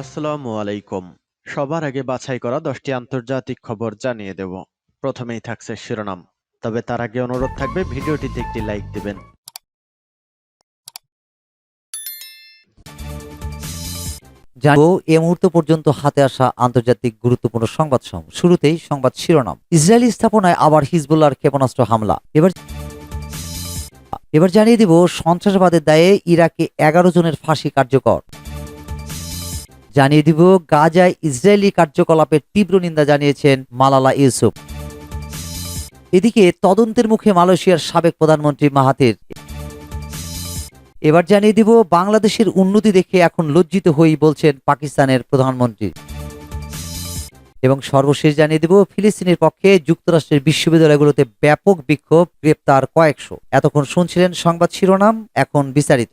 আসসালামু আলাইকুম। সবার আগে বাছাই করা দশটি আন্তর্জাতিক খবর জানিয়ে দেব। প্রথমেই থাকছে শিরোনাম। তবে তার আগে অনুরোধ থাকবে, ভিডিওটিতে একটি লাইক দিবেন। জানব এ মুহূর্ত পর্যন্ত হাতে আসা আন্তর্জাতিক গুরুত্বপূর্ণ সংবাদ সমূহ শুরুতেই সংবাদ শিরোনাম। ইসরায়েলি স্থাপনায় আবার হিজবুল্লাহর ক্ষেপণাস্ত্র হামলা। এবার এবার জানিয়ে দিব, সন্ত্রাসবাদের দায়ে ইরাকে এগারো জনের ফাঁসি কার্যকর। জানিয়ে দিব, গাজায় ইসরায়েলি কার্যকলাপের তীব্র নিন্দা জানিয়েছেন মালালা ইউসুফ। এদিকে তদন্তের মুখে মালয়েশিয়ার সাবেক প্রধানমন্ত্রী মাহাতির এবার জানিয়ে দিব, বাংলাদেশের উন্নতি দেখে এখন লজ্জিত হই বলছেন পাকিস্তানের প্রধানমন্ত্রী। এবং সর্বশেষ জানিয়ে দিব, ফিলিস্তিনের পক্ষে যুক্তরাষ্ট্রের বিশ্ববিদ্যালয়গুলোতে ব্যাপক বিক্ষোভ, গ্রেপ্তার কয়েকশো। এতক্ষণ শুনছিলেন সংবাদ শিরোনাম, এখন বিস্তারিত।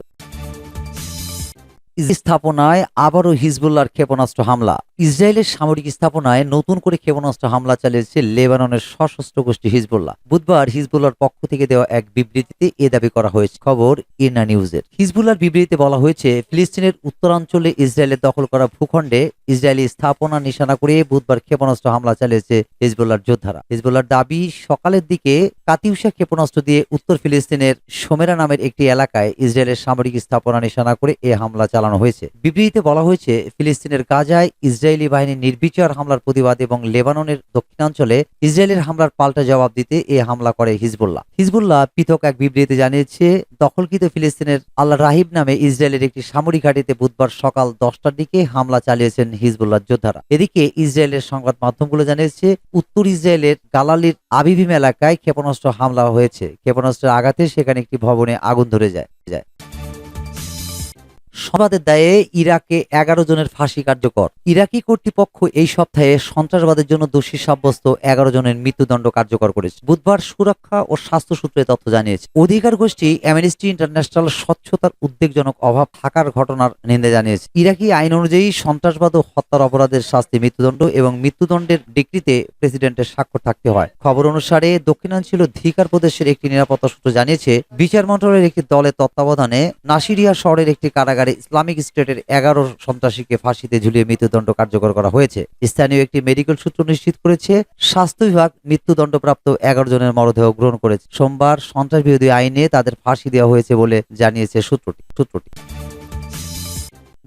স্থাপনায় আবারও হিজবুল্লার ক্ষেপণাস্ত্র হামলা। ইসরায়েলের সামরিক স্থাপনায় নতুন করে ক্ষেপণাস্ত্র হামলা চালিয়েছে লেবাননের সশস্ত্র গোষ্ঠী হিজবুল্লাহ। বুধবার হিজবুল্লার পক্ষ থেকে দেওয়া এক বিবৃতিতে এ দাবি করা হয়েছে। খবর ইনা নিউজের। হিজবুল্লার বিবৃতিতে বলা হয়েছে, ফিলিস্তিনের উত্তরাঞ্চলে ইসরায়েলের দখল করা ভূখণ্ডে ইসরায়েলি স্থাপনা নিশানা করে বুধবার ক্ষেপণাস্ত্র হামলা চালিয়েছে হিজবুল্লাহর যোদ্ধারা। হিজবুল্লাহর দাবি, সকালের দিকে কাতিউসা ক্ষেপণাস্ত্র দিয়ে উত্তর ফিলিস্তিনের সোমেরা নামের একটি এলাকায় ইসরায়েলের সামরিক স্থাপনা নিশানা করে এ হামলা চালানো হয়েছে। বিবৃতিতে বলা হয়েছে, ফিলিস্তিনের গাজায় ইসরায়েলি বাহিনীর নির্বিচার হামলার প্রতিবাদ এবং লেবাননের দক্ষিণাঞ্চলে ইসরায়েলের হামলার পাল্টা জবাব দিতে এ হামলা করে হিজবুল্লাহ। হিজবুল্লাহ পৃথক এক বিবৃতিতে জানিয়েছে, দখলকৃত ফিলিস্তিনের আল্লাহ রাহিব নামে ইসরায়েলের একটি সামরিক ঘাঁটিতে বুধবার সকাল দশটার দিকে হামলা চালিয়েছেন হিজবুল্লাহ যোদ্ধারা। এদিকে ইসরায়েলের সংবাদ মাধ্যমগুলো জানিয়েছে, উত্তর ইসরায়েলের গালালির আবিভিম এলাকায় ক্ষেপণাস্ত্র হামলা হয়েছে। ক্ষেপণাস্ত্রের আঘাতে সেখানে একটি ভবনে আগুন ধরে যায় যায়। সংবাদের দায়ে ইরাকে এগারো জনের ফাঁসি কার্যকর। ইরাকি কর্তৃপক্ষ এই সপ্তাহে সন্ত্রাসবাদের জন্য দোষী সাব্যস্ত এগারো জনের মৃত্যুদণ্ড কার্যকর করেছে। বুধবার সুরক্ষা ও স্বাস্থ্য সূত্রে তথ্য জানিয়েছে। অধিকার গোষ্ঠী অ্যামনেস্টি ইন্টারন্যাশনাল স্বচ্ছতার উদ্বেগজনক অভাব থাকার ঘটনার নিন্দা জানিয়েছে। ইরাকি আইন অনুযায়ী সন্ত্রাসবাদ ও হত্যার অপরাধের শাস্তি মৃত্যুদণ্ড এবং মৃত্যুদণ্ডের ডিগ্রিতে প্রেসিডেন্টের স্বাক্ষর থাকতে হয়। খবর অনুসারে দক্ষিণাঞ্চল ধিকার প্রদেশের একটি নিরাপত্তা সূত্র জানিয়েছে, বিচার মন্ত্রণালয়ের একটি দলের তত্ত্বাবধানে নাসিরিয়া শহরের একটি কারাগারে ইসলামিক স্টেটের এগারো সন্ত্রাসীকে ফাঁসিতে ঝুলিয়ে মৃত্যুদণ্ড কার্যকর করা হয়েছে। স্থানীয় একটি মেডিকেল সূত্র নিশ্চিত করেছে, স্বাস্থ্য বিভাগ মৃত্যুদণ্ডপ্রাপ্ত এগারো জনের মরদেহ গ্রহণ করেছে। সোমবার সন্ত্রাস বিরোধী আইনে তাদের ফাঁসি দেওয়া হয়েছে বলে জানিয়েছে সূত্রটি সূত্রটি।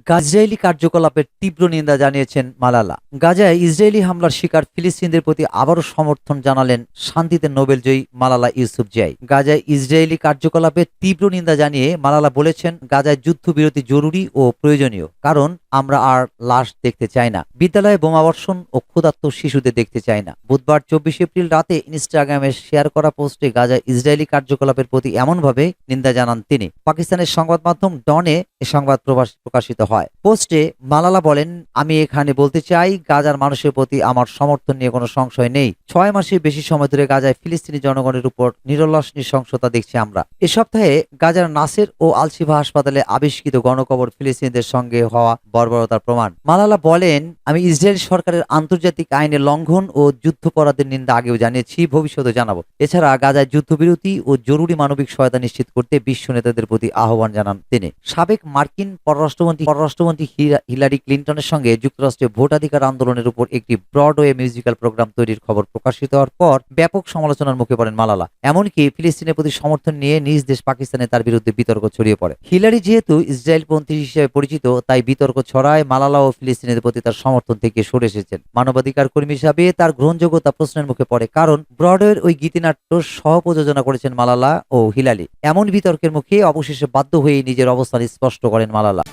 গাজরাইলি কার্যকলাপের তীব্র নিন্দা জানিয়েছেন মালালা। গাজায় ইসরায়েলি হামলার শিকার ফিলিস্তিনদের প্রতি আবারও সমর্থন জানালেন শান্তিতে নোবেলজয়ী মালালা ইউসুফ জিয়াই। গাজায় ইসরায়েলি কার্যকলাপের তীব্র নিন্দা জানিয়ে মালালা বলেছেন, গাজায় যুদ্ধবিরতি জরুরি ও প্রয়োজনীয়, কারণ আমরা আর লাশ দেখতে চাই না। বিদ্যালয়ে বোমাবর্ষণ ও ক্ষুধার্ত শিশুদের দেখতে চাই না। বুধবার চব্বিশ এপ্রিল রাতে ইনস্টাগ্রামে শেয়ার করা পোস্টে গাজায় ইসরায়েলি কার্যকলাপের প্রতি এমনভাবে নিন্দা জানান তিনি। পাকিস্তানের সংবাদ মাধ্যম ডনে এ সংবাদ প্রকাশ- প্রকাশিত হয়। পোস্টে মালালা বলেন, আমি এখানে বলতে চাই, গাজার মানুষের প্রতি আমার সমর্থন নিয়ে কোনো সংশয় নেই। ছয় মাসের বেশি সময় ধরে গাজায় ফিলিস্তিনি জনগণের উপর নিরলস নৃশংসতা দেখছি আমরা। এ সপ্তাহে গাজার নাসের ও আলশিফা হাসপাতালে আবিষ্কৃত গণকবর ফিলিস্তিনিদের সঙ্গে হওয়া বর্বরতার প্রমাণ। মালালা বলেন, আমি ইসরায়েল সরকারের আন্তর্জাতিক আইনের লঙ্ঘন ও যুদ্ধপরাধের নিন্দা আগেও জানিয়েছি ভবিষ্যতে জানাব। এছাড়া গাজায় যুদ্ধবিরতি ও জরুরি মানবিক সহায়তা নিশ্চিত করতে বিশ্ব নেতাদের প্রতি আহ্বান জানান তিনি। সাবেক মার্কিন পররাষ্ট্রমন্ত্রী পররাষ্ট্রমন্ত্রী হিলারি ক্লিন্টনের সঙ্গে যুক্তরাষ্ট্রে ভোটাধিকার আন্দোলনের উপর একটি ব্রডওয়ে মিউজিক্যাল প্রোগ্রাম তৈরির খবর প্রকাশিত হওয়ার পর ব্যাপক সমালোচনার মুখে পড়েন মালালা। এমনকি ফিলিস্তিনের প্রতি সমর্থন নিয়ে নিজ দেশ পাকিস্তানে তার বিরুদ্ধে বিতর্ক ছড়িয়ে পড়ে। হিলারি যেহেতু ইসরায়েলপন্থী হিসেবে পরিচিত, তাই বিতর্ক ছড়ায় মালালা ও ফিলিস্তিনের প্রতি তার সমর্থন থেকে সরে এসেছেন। মানবাধিকার কর্মী হিসাবে তার গ্রহণযোগ্যতা প্রশ্নের মুখে পড়ে, কারণ ব্রডওয়ের ওই গীতিনাট্য সহ প্রযোজনা করেছেন মালালা ও হিলালি। এমন বিতর্কের মুখে অবশেষে বাধ্য হয়ে নিজের অবস্থান স্পষ্ট করেন মালালা।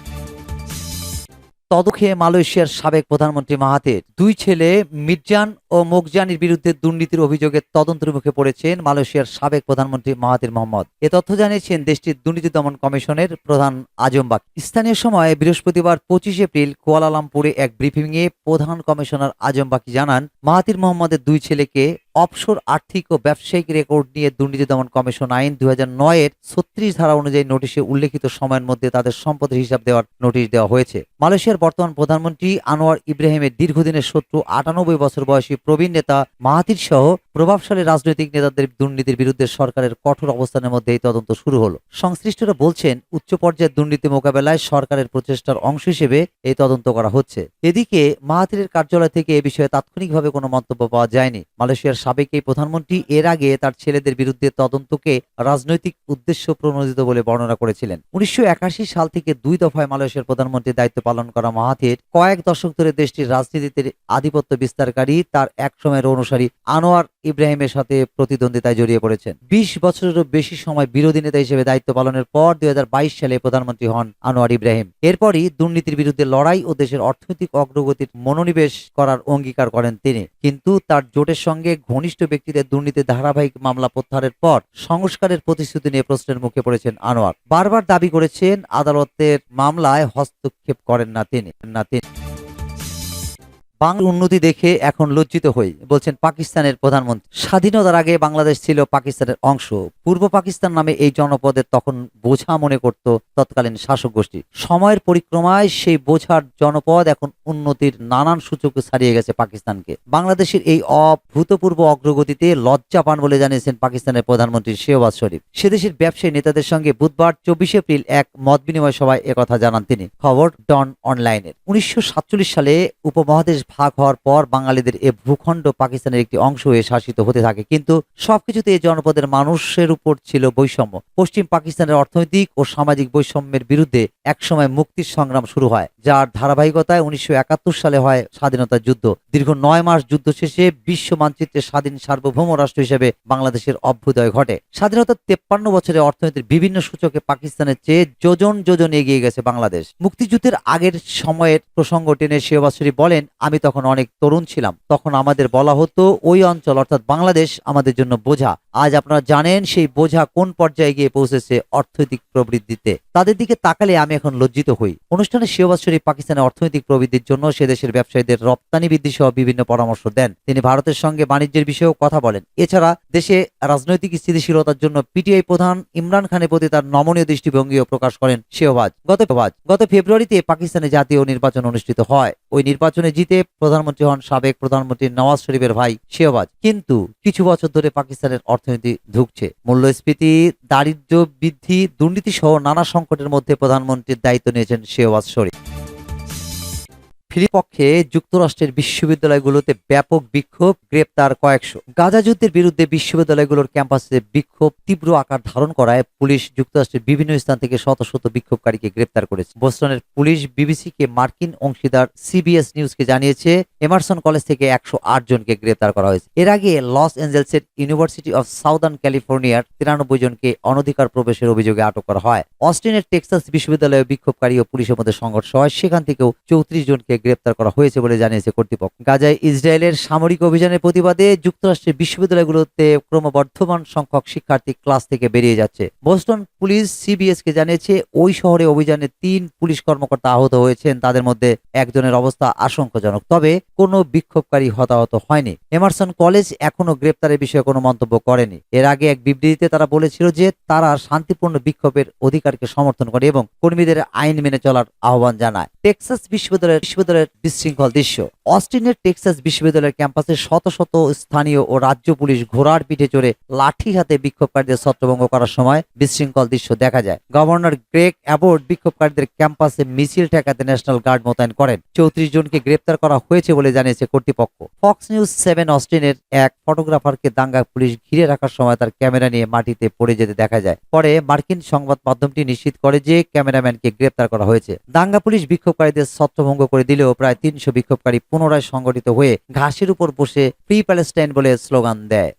তদখে মালয়েশিয়ার সাবেক প্রধানমন্ত্রী মাহাতের দুই ছেলে মির্জান ও মোকজানির বিরুদ্ধে দুর্নীতির অভিযোগে তদন্তের মুখে পড়েছেন মালয়েশিয়ার সাবেক প্রধানমন্ত্রী মাহাতির মোহাম্মদ। এ তথ্য জানিয়েছেন দেশটির দুর্নীতি দমন কমিশনের প্রধান আজম স্থানীয় সময়ে বৃহস্পতিবার পঁচিশ এপ্রিল কুয়ালালামপুরে এক ব্রিফিংয়ে প্রধান কমিশনার আজম বাকি জানান, মাহাতির মোহাম্মদের দুই ছেলেকে অফশোর আর্থিক ও ব্যবসায়িক রেকর্ড নিয়ে দুর্নীতি দমন কমিশন আইন দুই হাজার নয়ের ছত্রিশ ধারা অনুযায়ী নোটিশে উল্লেখিত সময়ের মধ্যে তাদের সম্পদের হিসাব দেওয়ার নোটিশ দেওয়া হয়েছে। মালয়েশিয়ার বর্তমান প্রধানমন্ত্রী আনোয়ার ইব্রাহিমের দীর্ঘদিনের শত্রু আটানব্বই বছর বয়সী প্রবীণ নেতা মাহাতির সহ প্রভাবশালী রাজনৈতিক নেতাদের দুর্নীতির বিরুদ্ধে সরকারের কঠোর অবস্থানের মধ্যে এই তদন্ত শুরু হলো। সংশ্লিষ্টরা বলছেন, উচ্চ পর্যায়ের দুর্নীতি মোকাবেলায় সরকারের প্রচেষ্টার অংশ হিসেবে এই তদন্ত করা হচ্ছে। এদিকে মাহাতিরের কার্যালয় থেকে এ বিষয়ে তাৎক্ষণিকভাবে কোনো মন্তব্য পাওয়া যায়নি। মালয়েশিয়ার সাবেক এই প্রধানমন্ত্রী এর আগে তার ছেলেদের বিরুদ্ধে তদন্তকে রাজনৈতিক উদ্দেশ্য প্রণোদিত বলে বর্ণনা করেছিলেন। উনিশশো সাল থেকে দুই দফায় মালয়েশিয়ার প্রধানমন্ত্রীর দায়িত্ব পালন করা মাহাথির কয়েক দশক ধরে দেশটির রাজনীতিতে আধিপত্য বিস্তারকারী, তার এক সময়ের অনুসারী আনোয়ার ইব্রাহিমের সাথে প্রতিদ্বন্দ্বিতায় জড়িয়ে পড়েছেন। বিশ বছরেরও বেশি সময় বিরোধী নেতা হিসেবে দায়িত্ব পালনের পর দুই হাজার বাইশ সালে প্রধানমন্ত্রী হন আনোয়ার ইব্রাহিম। এরপরই দুর্নীতির বিরুদ্ধে লড়াই ও দেশের অর্থনৈতিক অগ্রগতির মনোনিবেশ করার অঙ্গীকার করেন তিনি। কিন্তু তার জোটের সঙ্গে ঘনিষ্ঠ ব্যক্তিদের দুর্নীতির ধারাবাহিক মামলা প্রত্যাহারের পর সংস্কারের প্রতিশ্রুতি নিয়ে প্রশ্নের মুখে পড়েছেন আনোয়ার। বারবার দাবি করেছেন, আদালতের মামলায় হস্তক্ষেপ করেন না তিনি না তিনি। বাংলার উন্নতি দেখে এখন লজ্জিত হই, বলছেন পাকিস্তানের প্রধানমন্ত্রী। স্বাধীনতার আগে বাংলাদেশ ছিল পাকিস্তানের অংশ। পূর্ব পাকিস্তান নামে এই জনপদের তখন বোঝা মনে করত তৎকালীন শাসক গোষ্ঠী। সময়ের পরিক্রমায় সেই বোঝার জনপদ এখন উন্নতির নানান সূচকে ছাড়িয়ে গেছে পাকিস্তানকে। বাংলাদেশের এই অভূতপূর্ব অগ্রগতিতে লজ্জা পান বলে জানিয়েছেন পাকিস্তানের প্রধানমন্ত্রী শেহবাজ শরীফ। সেদেশের ব্যবসায়ী নেতাদের সঙ্গে বুধবার চব্বিশে এপ্রিল এক মত বিনিময় সভায় একথা জানান তিনি। খবর ডন অনলাইনের। উনিশশো সাতচল্লিশ সালে উপমহাদেশ ভাগ হওয়ার পর বাঙালিদের এ ভূখণ্ড পাকিস্তানের একটি অংশ হয়ে শাসিত হতে থাকে। কিন্তু সবকিছুতে এই জনপদের মানুষের উপর ছিল বৈষম্য। পশ্চিম পাকিস্তানের অর্থনৈতিক ও সামাজিক বৈষম্যের বিরুদ্ধে একসময় মুক্তির সংগ্রাম শুরু হয়, যার ধারাবাহিকতায় উনিশশো সালে হয় স্বাধীনতা যুদ্ধ। দীর্ঘ নয় মাস যুদ্ধ শেষে বিশ্ব মানচিত্রে স্বাধীন সার্বভৌম রাষ্ট্র হিসেবে বাংলাদেশের অভ্যুদয় ঘটে। স্বাধীনতার তেপ্পান্ন বছরে অর্থনীতির বিভিন্ন সূচকে পাকিস্তানের চেয়ে যোজন যোজন এগিয়ে গেছে বাংলাদেশ। মুক্তিযুদ্ধের আগের সময়ের প্রসঙ্গ টেনে শেহবাসরী বলেন, আমি তখন অনেক তরুণ ছিলাম। তখন আমাদের বলা হতো, ওই অঞ্চল, অর্থাৎ বাংলাদেশ, আমাদের জন্য বোঝা। আজ আপনারা জানেন, সেই বোঝা কোন পর্যায়ে গিয়ে পৌঁছেছে অর্থনৈতিক প্রবৃদ্ধিতে। তাদের দিকে তাকালে আমি এখন লজ্জিত হই। অনুষ্ঠানে শেহবাজ শরীফ পাকিস্তানের অর্থনৈতিক প্রবৃদ্ধির জন্য সে দেশের ব্যবসায়ীদের রপ্তানি বৃদ্ধি সহ বিভিন্ন পরামর্শ দেন। তিনি ভারতের সঙ্গে বাণিজ্যের বিষয়েও কথা বলেন। এছাড়া দেশে রাজনৈতিক স্থিতিশীলতার জন্য পিটিআই প্রধান ইমরান খানের প্রতি তার নমনীয় দৃষ্টিভঙ্গিও প্রকাশ করেন শেহবাজ। গত গত ফেব্রুয়ারিতে পাকিস্তানে জাতীয় নির্বাচন অনুষ্ঠিত হয়। ওই নির্বাচনে জিতে প্রধানমন্ত্রী হন সাবেক প্রধানমন্ত্রী নওয়াজ শরীফের ভাই শেহবাজ। কিন্তু কিছু বছর ধরে পাকিস্তানের অর্থনীতি ঢুকছে মূল্যস্ফীতি দারিদ্র বৃদ্ধি, দুর্নীতি সহ নানা সংকটের মধ্যে প্রধানমন্ত্রীর দায়িত্ব নিয়েছেন শেহবাজ শরীফ। ফিলিপক্ষে যুক্তরাষ্ট্রের বিশ্ববিদ্যালয়গুলোতে ব্যাপক বিক্ষোভ, গ্রেপ্তার কয়েকশো। গাজা যুদ্ধের বিরুদ্ধে বিশ্ববিদ্যালয়গুলোর ক্যাম্পাসে বিক্ষোভ, তীব্র আকার ধারণ করায় পুলিশ যুক্তরাষ্ট্রের বিভিন্ন স্থান থেকে শত শত বিক্ষোভকারীকে গ্রেপ্তার করেছে। বোস্টনের পুলিশ বিবিসিকে মার্কিন অংশীদার সিবিএস নিউজকে জানিয়েছে, এমারসন কলেজ থেকে একশো আট জনকে গ্রেপ্তার করা হয়েছে। এর আগে লস অ্যাঞ্জেলসের ইউনিভার্সিটি অফ সাউদার্ন ক্যালিফোর্নিয়ার তিরানব্বই জনকে অনধিকার প্রবেশের অভিযোগে আটক করা হয়। অস্টিনের টেক্সাস বিশ্ববিদ্যালয়ে বিক্ষোভকারী ও পুলিশের মধ্যে সংঘর্ষ হয়, সেখান থেকেও চৌত্রিশ জনকে গ্রেপ্তার করা হয়েছে বলে জানিয়েছে কর্তৃপক্ষ। গাজায় ইসরায়েলের সামরিক অভিযানের প্রতিবাদে যুক্তরাষ্ট্রের বিশ্ববিদ্যালয়গুলোতে ক্রমবর্ধমান সংখ্যক শিক্ষার্থী ক্লাস থেকে বেরিয়ে যাচ্ছে। বোস্টন পুলিশ সিবিএস কে জানিয়েছে, ওই শহরে অভিযানে তিন পুলিশ কর্মকর্তা আহত হয়েছেন। তাদের মধ্যে একজনের অবস্থা আশঙ্কাজনক, তবে কোনো বিক্ষোভকারী হতাহত হয়নি। এমারসন কলেজ এখনও গ্রেপ্তারের বিষয়ে কোনো মন্তব্য করেনি। এর আগে এক বিবৃতিতে তারা বলেছিল যে, তারা শান্তিপূর্ণ বিক্ষোভের অধিকারকে সমর্থন করে এবং কর্মীদের আইন মেনে চলার আহ্বান জানায়। টেক্সাস বিশ্ববিদ্যালয়ের বিশ্ববিদ্যালয়ের বিশৃঙ্খল দৃশ্য। অস্টিনের টেক্সাস বিশ্ববিদ্যালয়ের ক্যাম্পাসে শত শত স্থানীয় ও রাজ্য পুলিশ ঘোড়ার পিঠে চড়ে লাঠি হাতে বিক্ষোভকারীদের ছত্রভঙ্গ করার সময় বিশৃঙ্খল দৃশ্য দেখা যায়। গভর্নর গ্রেগ অ্যাবোর্ড বিক্ষোভকারীদের ক্যাম্পাসে মিছিল ঠেকাতে ন্যাশনাল গার্ড মোতায়েন করেন। চৌত্রিশ জনকে গ্রেপ্তার করা হয়েছে বলে জানিয়েছে কর্তৃপক্ষ। ফক্স নিউজ সেভেন অস্টিনের এক ফটোগ্রাফারকে দাঙ্গা পুলিশ ঘিরে রাখার সময় তার ক্যামেরা নিয়ে মাটিতে পড়ে যেতে দেখা যায়। পরে মার্কিন সংবাদ মাধ্যমটি নিশ্চিত করে যে ক্যামেরাম্যানকে গ্রেপ্তার করা হয়েছে। দাঙ্গা পুলিশ বিক্ষোভকারীদের ছত্রভঙ্গ করে দিলেও প্রায় তিনশো বিক্ষোভকারী পুনরায় সংগঠিত হয়ে ঘাসের উপর বসে ফ্রি প্যালেস্টাইন বলে স্লোগান দেয়।